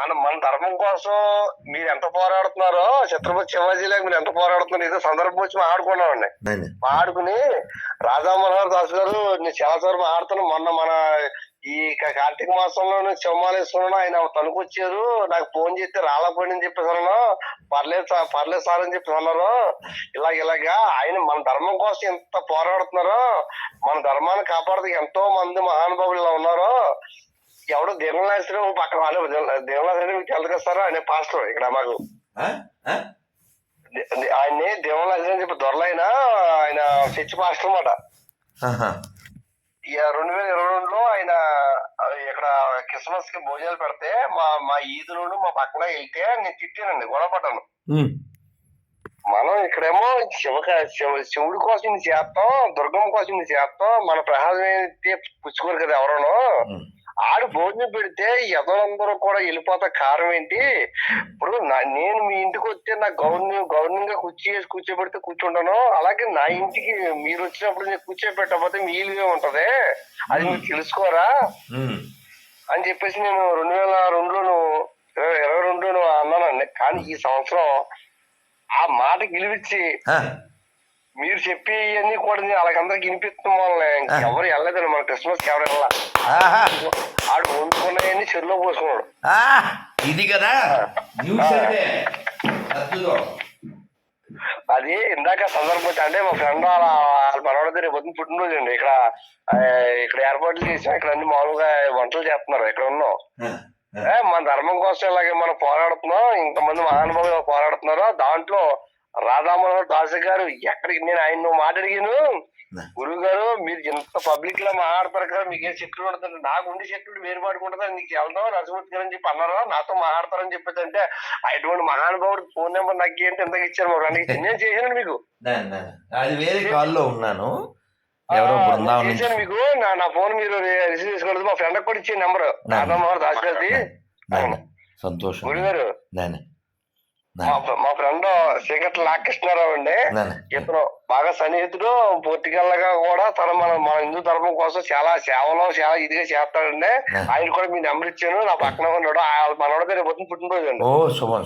మన మన ధర్మం కోసం మీరు ఎంత పోరాడుతున్నారో ఛత్రపతి శివాజీలాగా మీరు ఎంత పోరాడుతున్నారు ఏదో సందర్భం వచ్చి మాట్లాడుకున్నామండి మాడుకుని రాధా మనోహర్ దాస్ గారు నేను చాలా సార్లు మాడుతాను మొన్న మన ఈ కార్తీక మాసంలో చెమ్మాలేసుకున్నాను ఆయన తణుకొచ్చారు నాకు ఫోన్ చేస్తే రాలేకపోయిందని చెప్పేసి అన్నాను పర్లేదు సార్ పర్లేదు సార్ అని చెప్పేసి అన్నారు ఇలాగ ఇలాగా ఆయన మన ధర్మం కోసం ఎంత పోరాడుతున్నారో మన ధర్మాన్ని కాపాడుతూ ఎంతో మంది మహానుభావులు ఇలా ఉన్నారు ఎవడో దీర్ఘనాశ్వరం పక్కన వాళ్ళు దీర్ఘనాశ్వరం మీకు సార్ ఆయన పాస్టర్ ఇక్కడ మాకు ఆయన్ని అని చెప్పి దొరలైన ఆయన చర్చి పాస్టర్. ఈ రెండు వేల ఇరవై రెండులో ఆయన ఇక్కడ క్రిస్మస్కి భోజనాలు పెడితే మా మా ఈదులోను మా పక్కన వెళ్తే నేను తిట్టానండి గొడవ పడ్డాను. మనం ఇక్కడేమో శివ శివ శివుడి కోసం చేస్తాం దుర్గమ్మ కోసం చేస్తాం మన ప్రసాదం అయితే పుచ్చుకోరు కదా ఎవరను. ఆడు భోజనం పెడితే ఎదలందరూ కూడా వెళ్ళిపోతా కారణం ఏంటి? ఇప్పుడు నేను మీ ఇంటికి వస్తే నా గవర్నింగ్ గవర్నింగ్గా కుర్చీ వేసి కూర్చోబెడితే కూర్చుంటాను. అలాగే నా ఇంటికి మీరు వచ్చినప్పుడు నేను కూర్చోబెట్టకపోతే మీ ఇల్లుగా ఉంటది? అది మీరు తెలుసుకోరా. అని చెప్పేసి నేను రెండు వేల రెండులోను ఇరవై రెండులోను అన్నానండి కానీ ఈ సంవత్సరం ఆ మాట గెలిపించి. మీరు చెప్పి అన్ని కూడా వాళ్ళకందరికి వినిపిస్తాం వల్ల ఎవరు వెళ్ళలేదండి మన క్రిస్మస్ ఎవరు వెళ్ళాల ఆహా. ఆడు వండుకున్నాయని చెరులో పోసుకున్నాడు. ఇది కదా. అది ఇందాక సందర్భం అంటే మా ఫ్రెండ్ వాళ్ళ వాళ్ళ మనవాడితే రేపు పొద్దున్న పుట్టినరోజు అండి. ఇక్కడ ఇక్కడ ఏర్పాట్లు చేసాం ఇక్కడ అన్ని మామూలుగా వంటలు చేస్తున్నారు ఇక్కడ ఉన్నాం. మన ధర్మం కోసం ఇలాగే మనం పోరాడుతున్నాం. ఇంతమంది మహానుభావులు పోరాడుతున్నారు. దాంట్లో రాధామోహన్ దాస్ గారు ఎక్కడికి నేను ఆయన నువ్వు మాట అడిగాను? గురువు గారు మీరు ఇంత పబ్లిక్లో మాట్లాడతారు కదా మీకు చెట్లు ఉంటుంది నాకు ఉండి చెట్లు వేరు పాడుకుంటుందా నీకు వెళ్దాం నరసింహూర్తి గారు అని చెప్పి అన్నారు? నాతో మాట్లాడతారని చెప్పేసి అంటే అటువంటి మహానుభావుడు ఫోన్ నెంబర్ నాకు ఏంటి ఎంతకు ఇచ్చారు? మా ఫ్రెండ్కి నేను చేశాను మీకు. అది వేరే కాల్లో ఉన్నాను. ఎవరో బృందావనం చేశాను మీకు. నా నా ఫోన్ మీరు రిసీవ్ చేసుకోలేదు మా ఫ్రెండ్ కూడా ఇచ్చే నెంబర్ రాధామోహన్ దాస్ గారిది. నాయన సంతోషం. గురువు గారు నాయన మా ఫ్రెండ్ శ్రీకట్ల నాగకృష్ణారావు అండి. ఇతను బాగా సన్నిహితుడు పొలిటికల్గా కూడా తన మన మన హిందూ ధర్మం కోసం చాలా సేవలో చాలా ఇదిగా చేస్తాడండి. ఆయన కూడా మీ నెంబర్ ఇచ్చాను నా పక్కన ఉన్నాడు. మనోడి పేరు పొద్దున పుట్టినరోజు అండి ఓ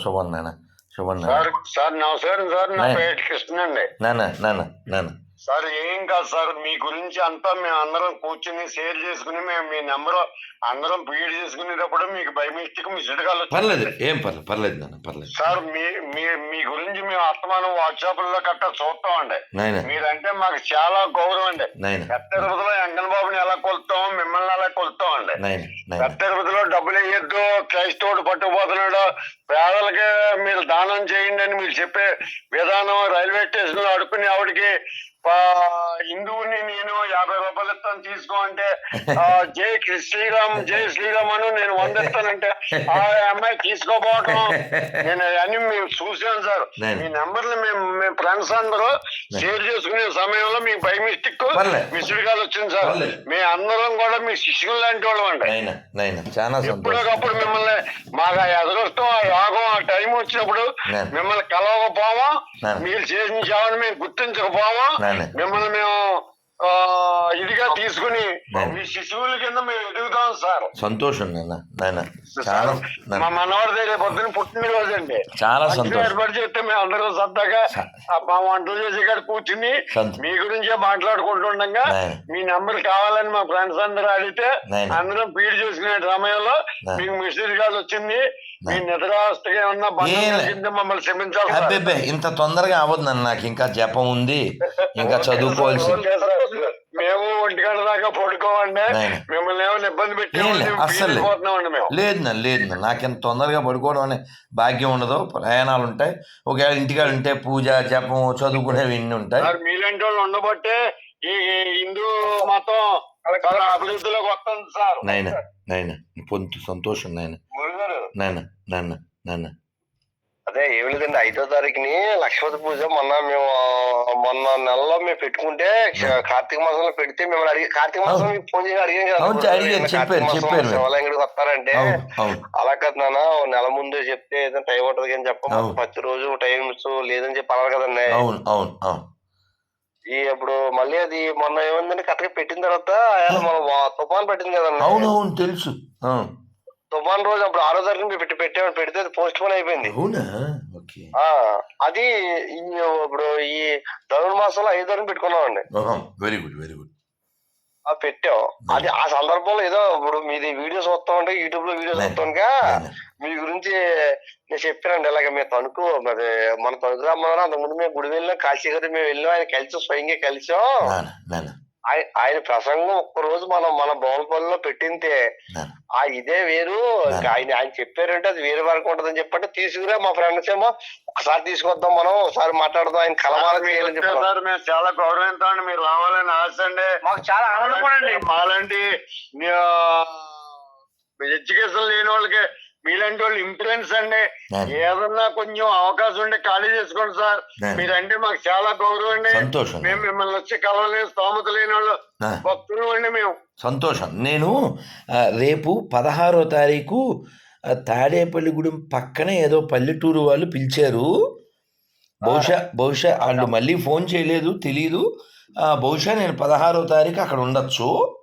శుభన్ నాయన శుభన్ నాయన సార్ సార్ నమస్కారం సార్ నా. పేరు కృష్ణ అండి. నాన్న నాన్న నాన్న. సార్ ఏం కాదు సార్ మీ గురించి అంతా మేము అందరం కూర్చుని షేర్ చేసుకుని మేము మీ నెంబర్ అందరం ఫీడ్ చేసుకునేటప్పుడు మీకు బై మిస్టేక్ మీ సిడకాలు పర్లేదు ఏం పర్లేదు పర్లేదు నాన్న పర్లేదు. సార్ మీ మీ మీ గురించి మేము అస్తమానం వాట్సాప్లో కట్ట చూస్తాం అండి మీరంటే మాకు చాలా గౌరవం అండి. పెద్ద తిరుపతిలో వెంకన్న బాబుని ఎలా కొలుస్తాం మిమ్మల్ని ఎలా కొలుస్తాం అండి పెద్ద తిరుపతిలో డబ్బులు వేయొద్దు క్రైస్తవుడు పట్టుకుపోతున్నాడు పేదలకి మీరు దానం చేయండి అని మీరు చెప్పే విధానం రైల్వే స్టేషన్లో అడుక్కునే ఆవిడకి హిందువుని నేను యాభై రూపాయలు ఇస్తాను తీసుకో అంటే జై శ్రీరామ్ జై శ్రీరామ్ అను నేను వంద ఇస్తానంటే ఆ అమ్మాయి తీసుకోపోవటం నేను అన్ని మేము చూసాను సార్. మీ నెంబర్లు మేము మేము ఫ్రెండ్స్ అందరూ షేర్ చేసుకునే సమయంలో మీకు బై మిస్టేక్. మిస్డ్ కాల్ వచ్చింది సార్. మీ అందరం కూడా మీ శిష్యులు లాంటి వాళ్ళం అండి ఎప్పటికప్పుడు మిమ్మల్ని మాకు ఆ ఎదురొస్తాం ఆ యోగం ఆ టైం వచ్చినప్పుడు. మిమ్మల్ని కలవకపోవా. మీరు చేసిన సేవను మేము గుర్తించకపోవా. మిమ్మల్ని మేము ఆ, ఇదిగా తీసుకుని. మీ శిశువుల కింద మేము ఎదుగుతాం సార్ సంతోషం నాన్న నాయన చాలా. మా మనవాడి దగ్గర పొద్దున పుట్టినరోజు అండి చాలా సంతోషం ఏర్పాటు చేస్తే మేము అందరూ సరదాగా మా వంటలు చేసి ఇక్కడ కూర్చుని మీ గురించే మాట్లాడుకుంటుండగా. మీ నంబర్ కావాలని మా ఫ్రెండ్స్ అందరూ అడిగితే. అందరం ఫీడ్ చేసుకునే సమయంలో. మీకు మెసేజ్ కాల్ వచ్చింది మీ. నిద్రావస్థగా ఉన్న మమ్మల్ని క్షమించాలి ఇంత తొందరగా అవ్వదు నాకు ఇంకా జపం ఉంది ఇంకా చదువుకోవాల్సి. మేము ఒంటిగంట దాకా పడుకోమండి నాయన. మిమ్మల్ని ఏమైనా ఇబ్బంది అస్సలు లేదు. నా లేదు నా నాకెంత తొందరగా పడుకోవడం అనే భాగ్యం ఉండదు. ప్రయాణాలు ఉంటాయి. ఒకవేళ ఇంటికాడ ఉంటే పూజ జపం చదువుకునేవి ఇన్ని ఉంటాయి. మీలాంటి వాళ్ళు ఉండబట్టే ఈ హిందూ మతం అభివృద్ధిలోకి వస్తుంది సార్. నాయన నాయన పొంతు సంతోషం నాయన గురుగారు. నాయన నాన్న నాన్న అదే ఏం లేదండి ఐదో తారీఖుని లక్ష్మీ పూజ. మొన్న మేము మొన్న నెలలో మేము పెట్టుకుంటే కార్తీక మాసంలో పెడితే మిమ్మల్ని అడిగి కార్తీక మాసం మీకు ఫోన్ చేసి అడిగాం కదా అవును, అడిగారు, కార్తీక చెప్పారు, మాసం చెప్పారు. మీరు. శివాలయం వస్తారంటే అలా కదా నాన్న నెల ముందే చెప్తే ఏదైనా టైం ఉంటుంది అని చెప్ప. ప్రతి రోజు టైమ్స్ లేదని చెప్పి అన్నారు కదండి. ఈ ఇప్పుడు మళ్ళీ అది మొన్న ఏమైందంటే కరెక్ట్ పెట్టిన తర్వాత మన తుఫాన్ పెట్టింది కదండి. అవును అవును తెలుసు. తుఫాన్ రోజు అప్పుడు ఆరో తారీఖు పెట్టి పెట్టాము పెడితే పోస్ట్ పోన్ అయిపోయింది. అవునా? ఓకే. ఆ అది ఇప్పుడు ఈ ధనుర్ మాసంలో ఐదో తారీఖు పెట్టుకున్నామండి. Very good very good. ఆ పెట్టాం. అది ఆ సందర్భంలో ఏదో ఇప్పుడు మీది వీడియోస్ వస్తా ఉంటే యూట్యూబ్లో వీడియోస్ నేను- వస్తుండగా మీ గురించి నేను చెప్పానండి. ఇలాగ మేము తణుకు మరి మన తణుకు రమ్మన్నారు అంతకుముందు మేము గుడి వెళ్ళాం కాశీ గారు మేము వెళ్ళాం ఆయన కలిసి స్వయంగా కలిసాం. ఆయన ప్రసంగం ఒక్క రోజు మనం మన బౌలపల్లిలో పెట్టింటే నాన్న ఆ ఇదే వేరు. ఆయన ఆయన చెప్పారంటే అది వేరే వరకు ఉంటదని చెప్పంటే తీసుకురా మా ఫ్రెండ్స్ ఏమో ఒకసారి తీసుకొద్దాం మనం ఒకసారి మాట్లాడదాం ఆయన కలవాలని చెప్పారు. సార్ మేము చాలా గౌరవిస్తామండి మీరు రావాలని ఆశ అండి. మాకు చాలా ఆనందపడండి మాలాంటి ఎడ్యుకేషన్ లేని వాళ్ళకి మీలాంటి వాళ్ళు ఇన్ఫ్లుయెన్స్ అండి. ఏదన్నా కొంచెం అవకాశం ఉంటే ఖాళీ చేసుకోండి సార్. మీరంటే మాకు చాలా గౌరవం అండి. సంతోషం. మేము మిమ్మల్ని వచ్చి కలవలేని స్తోమత లేని వాళ్ళు. భక్తులు అండి మేము. సంతోషం. నేను రేపు పదహారో తారీఖు తాడేపల్లిగూడెం పక్కనే ఏదో పల్లెటూరు వాళ్ళు పిలిచారు. బహుశా బహుశా వాళ్ళు మళ్ళీ ఫోన్ చేయలేదు తెలీదు. ఆ, బహుశా నేను పదహారో తారీఖు అక్కడ ఉండొచ్చు.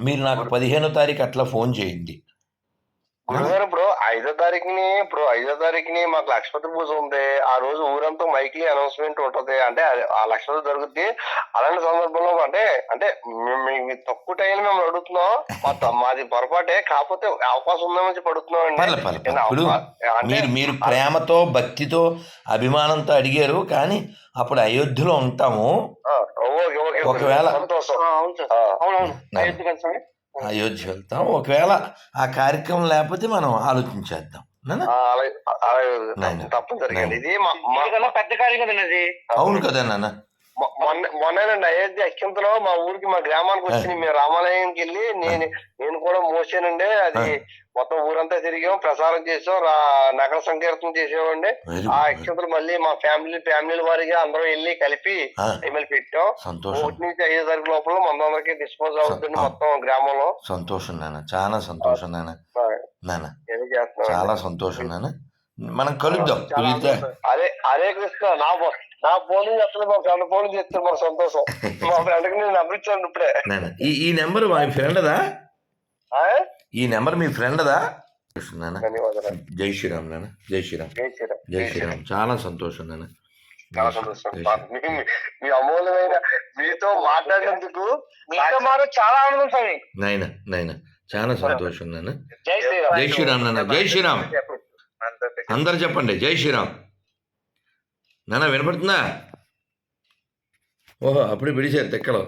మీరు నాకు పదిహేనో తారీఖు అట్లా ఫోన్ చేయండి. గురుగారు ఇప్పుడు ఐదో తారీఖుని ఇప్పుడు ఐదో తారీఖుని మాకు లక్ష్మతి పూజ ఉంది. ఆ రోజు ఊరంతా మైక్లీ అనౌన్స్మెంట్ ఉంటది. అంటే అది- ఆ లక్ష్మతి జరుగుద్ది అలాంటి సందర్భంలో అంటే అంటే మీ తక్కువ టైం మేము అడుగుతున్నాం. మాది పొరపాటే. కాకపోతే అవకాశం ఉందని. ఇప్పుడు మీరు మీరు ప్రేమతో భక్తితో అభిమానంతో అడిగారు. కానీ అప్పుడు అయోధ్యలో ఉంటాము. ఒకవేళ- సంతోషం. అవును అయోధ్య వెళ్తాం ఒకవేళ ఆ కార్యక్రమం లేకపోతే మనం ఆలోచించేద్దాం. తప్పనిసరిగా. ఇది పెద్ద కార్యం కదండి అవును కదా నాన్న మొన్నేనండి అయోధ్య అత్యంతలో మా ఊరికి మా గ్రామానికి వచ్చింది. మేము రామాలయానికి వెళ్ళి నేను నేను కూడా మోసానండి. అది మొత్తం ఊరంతా తిరిగాం ప్రసారం చేసాం నగర సంకీర్తన చేసామండి ఆ అక్షంతలు మళ్ళీ మా ఫ్యామిలీ ఫ్యామిలీ వారిగా అందరం వెళ్ళి కలిపి ఎమ్మెల్యే పెట్టాం. ఒకటి నుంచి ఐదో తారీఖు లోపల మన అందరికి డిస్పోజ్ అవుతుంది. మొత్తం గ్రామంలో. సంతోషం నాన్న చాలా సంతోషం నాన్న. చాలా సంతోషం నాన్న. మనం కలుద్దాం. అరే హరే కృష్ణ నా నా ఫోన్ చేస్తాను మా ఫ్రెండ్ ఫోన్ చేస్తాను మాకు సంతోషం. మా ఫ్రెండ్కి నేను నెంబర్ ఇచ్చాను ఇప్పుడే. ఈ ఈ నెంబర్ మా ఫ్రెండ్దా? ఈ నెంబర్ మీ ఫ్రెండ్దా? నాన్న జై శ్రీరామ్ నాన్న జై శ్రీరామ్. జై శ్రీరామ్. జై శ్రీరామ్. చాలా సంతోషం నాన్న. చాలా సంతోషం. మీ- అమూల్యమైన మీతో మాట్లాడినందుకు మీతో మాకు చాలా ఆనందం స్వామి. నాయన నాయన చాలా సంతోషం నాన్న. జై శ్రీరామ్ నాన్న జై శ్రీరామ్. అందరు చెప్పండి జై శ్రీరామ్. నాన్న వినపడుతుందా? ఓహో అప్పుడు పిలిచారు తెక్కలో